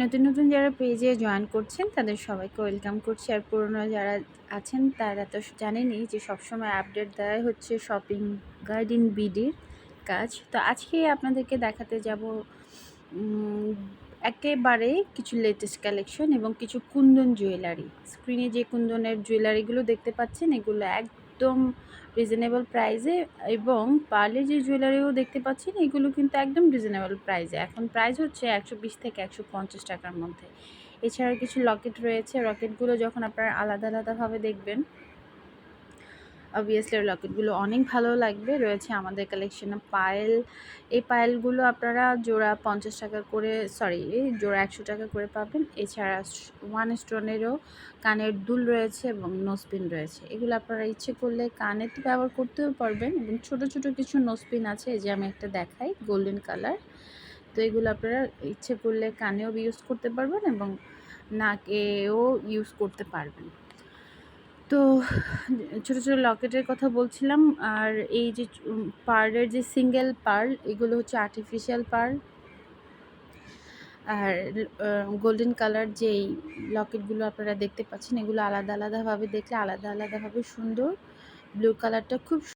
নতুন নতুন যারা পেজে জয়েন করছেন, তাদের সবাইকে ওয়েলকাম করছি। আর পুরনো যারা আছেন, তারা তো জানেনই যে সবসময় আপডেট দেয় হচ্ছে শপিং গাইড ইন বিডির কাজ। তো আজকে আপনাদেরকে দেখাতে যাব একেবারে কিছু লেটেস্ট কালেকশন এবং কিছু কুন্দন জুয়েলারি স্ক্রিনে যে কুন্দনের জুয়েলারিগুলো দেখতে পাচ্ছেন, এগুলো একদম রিজনেবল প্রাইসে এবং পার্লে যে জুয়েলারিও দেখতে পাচ্ছেন, এগুলো কিন্তু একদম রিজনেবল প্রাইসে এখন প্রাইস হচ্ছে একশো বিশ থেকে একশো পঞ্চাশ টাকার মধ্যে। এছাড়া কিছু লকেট রয়েছে। রকেটগুলো যখন আপনারা আলাদা আলাদাভাবে দেখবেন অবভিয়াসলি লকেটগুলো অনেক ভালো লাগবে। রয়েছে আমাদের কালেকশনে পায়েল এই পায়েলগুলো আপনারা জোড়া পঞ্চাশ টাকা করে সরি জোড়া একশো টাকা করে পাবেন। এছাড়া ওয়ান স্টোনেরও কানের দুল রয়েছে এবং নোসপিন রয়েছে। এগুলো আপনারা ইচ্ছে করলে কানে তো ব্যবহার করতেও পারবেন এবং ছোটো, ছোট কিছু নোসপিন আছে। যে আমি একটা দেখাই গোল্ডেন কালার তো এগুলো আপনারা ইচ্ছে করলে কানেও ইউজ করতে পারবেন এবং নাকেও ইউজ করতে পারবেন। ছোটো ছোটো লকেটের কথা বলছিলাম, আর এই যে পার্লের যে সিঙ্গেল পার্ল, এগুলো হচ্ছে আর্টিফিশিয়াল পার্ল। আর গোল্ডেন কালার যেই লকেটগুলো আপনারা দেখতে পাচ্ছেন, এগুলো আলাদা আলাদাভাবে দেখলে আলাদা আলাদাভাবে সুন্দর। ব্লু কালারটা খুব